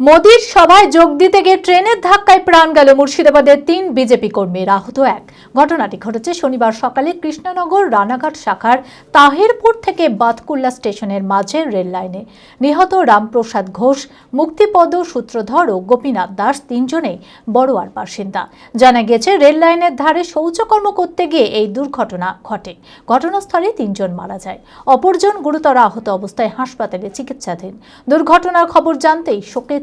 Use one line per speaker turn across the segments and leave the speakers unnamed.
মোদির সভায় যোগ দিতে গিয়ে ট্রেনের ধাক্কায় প্রাণ গেল মুর্শিদাবাদের তিন বিজেপি কর্মীর, আহত এক। ঘটনাটি ঘটেছে শনিবার সকালে কৃষ্ণনগর রানাঘাট শাখার তাহিরপুর থেকে বাতকুল্লা স্টেশনের মাঝে রেল লাইনে। নিহত রামপ্রসাদ ঘোষ, মুক্তিপদ সূত্রধর ও গোপীনাথ দাস তিনজনেই বড়োয়ার বাসিন্দা। জানা গেছে, রেল লাইনের ধারে শৌচকর্ম করতে গিয়ে এই দুর্ঘটনা ঘটে। ঘটনাস্থলে তিনজন মারা যায়। অপরজন গুরুতর আহত অবস্থায় হাসপাতালে চিকিৎসাধীন। দুর্ঘটনার খবর জানতেই শোকের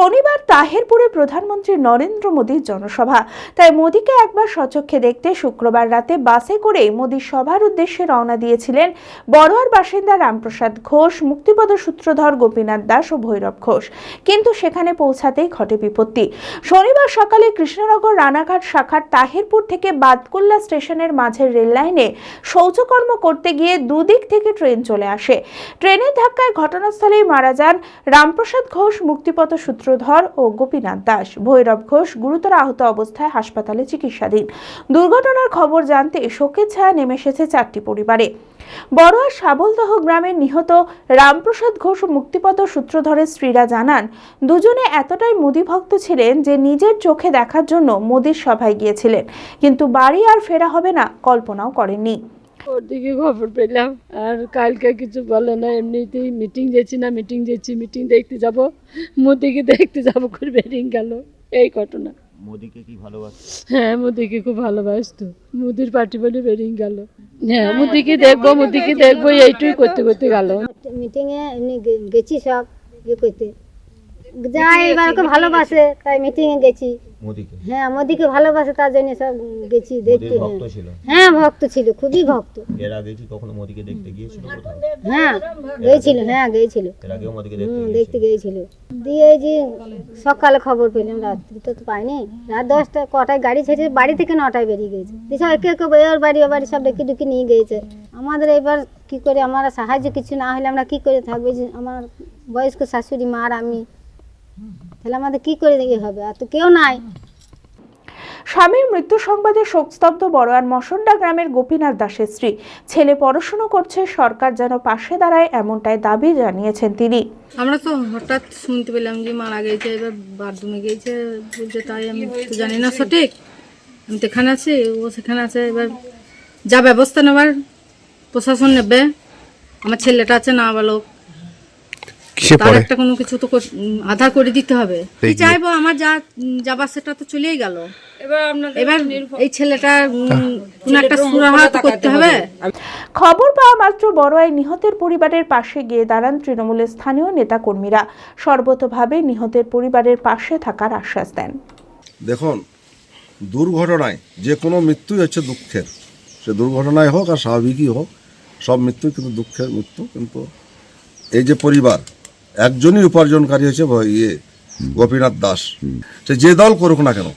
শনিবার তাহেরপুরে প্রধানমন্ত্রী নরেন্দ্র মোদীর জনসভা। তাই মোদীকে একবার সচক্ষে দেখতে শুক্রবার রাতে বাসে করে মোদীর সভার উদ্দেশ্যে রওনা দিয়েছিলেন বড়োয়ার বাসিন্দা রামপ্রসাদ ঘোষ, মুক্তিপদ সূত্রধর গোপীনাথ দাস ও ভৈরব ঘোষ। কিন্তু সেখানে পৌঁছাতেই ঘটে বিপত্তি। শনিবার সকালে কৃষ্ণনগর রানাঘাট শাখার তাহেরপুর থেকে বাদকুল্লা স্টেশনের মাঝের রেল লাইনে শৌচকর্ম করতে গিয়ে দুদিক থেকে ট্রেন চলে আসে। ট্রেনের ধাক্কায় ঘটনাস্থলেই মারা যান রামপ্রসাদ ঘোষ, মুক্তিপদ সূত্রধর গোপীনাথ দাস। ভৈরব ঘোষ গুরুতর আহত অবস্থায় হাসপাতালে চিকিৎসাধীন। দুর্ঘটনার খবর জানতে শোকের ছায়া নেমে এসেছে চারটি পরিবারে। বড়ুয়া সাবলদহ গ্রামের নিহত রামপ্রসাদ ঘোষ ও মুক্তিপদ সূত্রধরের স্ত্রীরা জানান, দুজনে এতটাই মোদী ভক্ত ছিলেন যে নিজের চোখে দেখার জন্য মোদীর সভায় গিয়েছিলেন। কিন্তু বাড়ি আর ফেরা হবে না, কল্পনাও করেননি।
ওর দিকে খবর পেলাম। আর কালকে কিছু বলে না এমনিতেই মিটিং যেছি না মিটিং যেছি মিটিং দেখতে যাব। মোদিকে দেখতে যাব করে বেরিয়ে গেল। এই ঘটনা।
মোদিকে কি ভালোবাসে?
হ্যাঁ মোদিকে খুব ভালোবাসতো। মোদির পার্টি বলে বেরিয়ে গেল। হ্যাঁ মোদিকে দেখব মোদিকে দেখব এইটুই করতে করতে গেল।
মিটিংয়ে এমনি গেছি সব ইয়ে করতে। যাই এবার ভালোবাসে তাই মিটিংয়ে গেছি।
মোদিকে?
হ্যাঁ মোদিকে ভালোবাসে তার জন্য সব গেছি দেখতে
ভক্ত
হ্যাঁ।
ছিল?
হ্যাঁ ভক্ত ছিল খুবই ভক্ত।
এর আগে কি কখনো মোদিকে দেখতে গিয়েছিল
হ্যাঁ গিয়েছিল হ্যাঁ গিয়েছিল
এর আগেও মোদিকে দেখতে
দেখতে গিয়েছিল। দিয়ে যে সকালে খবর পেলাম রাত্রি তো পাইনি। রাত দশটা কটায় গাড়ি ছেড়ে বাড়ি থেকে নটায় বেরিয়ে গেছে। এসব একে একে ওর বাড়ি ও বাড়ি সব ডেকে ডুকে নিয়ে গিয়েছে আমাদের এবার কি করে আমরা সাহায্য কিছু না হলে আমরা কি করে থাকব? যে আমার বয়স্ক শাশুড়ি মা আর আমি। তাহলে আমাদের কি করে দেখে হবে? আর তো কেউ নাই।
স্বামীর মৃত্যু সংবাদে শোকস্তব্ধ বড়োয়ার মসন্ডা গ্রামের গোপীনাথ দাসের স্ত্রী। ছেলে পড়াশুনো করছে সরকার যেন পাশে দাঁড়ায় এমনটাই দাবি জানিয়েছেন তিনি।
আমরা তো হঠাৎ শুনতে পেলাম যে মারা গেছে এবার বাথরুমে গিয়েছে বলছে তাই আমি তো জানি না সঠিক। আমি তো এখানে আছি ও সেখানে আছে এবার যা ব্যবস্থা নেবার প্রশাসন নেবে। আমার ছেলেটা আছে না বালক তার একটা কোনো কিছু তো কর- উম, আধার করে দিতে হবে। কি চাইব? আমার যা উম, যাবার সেটা তো চলেই গেল। এবার এই ছেলেটা কোন একটা সুরাহা তো করতে হবে।
খবর পাওয়া মাত্র বড় বড়োয়ায় নিহতের পরিবারের পাশে গিয়ে দাঁড়ান তৃণমূলের স্থানীয় নেতাকর্মীরা। সর্বতভাবে নিহতের পরিবারের পাশে থাকার আশ্বাস দেন।
দেখুন দুর্ঘটনায় যে কোনো মৃত্যুই হচ্ছে দুঃখের। সে দুর্ঘটনায় হোক আর স্বাভাবিকই হোক সব মৃত্যুই কিন্তু দুঃখের মৃত্যু। কিন্তু এই যে পরিবার একজনই উপার্জনকারী হয়েছে ইয়ে গোপীনাথ দাস। সে যে দল করুক না কেন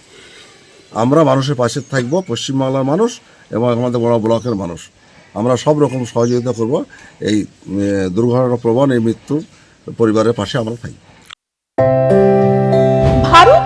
আমরা মানুষের পাশে থাকব পশ্চিমবাংলার মানুষ এবং আমাদের বড় ব্লকের মানুষ। আমরা সব রকম সহযোগিতা করব এই দুর্ঘটনা প্রবণ এই মৃত্যুর পরিবারের পাশে আমরা থাকব।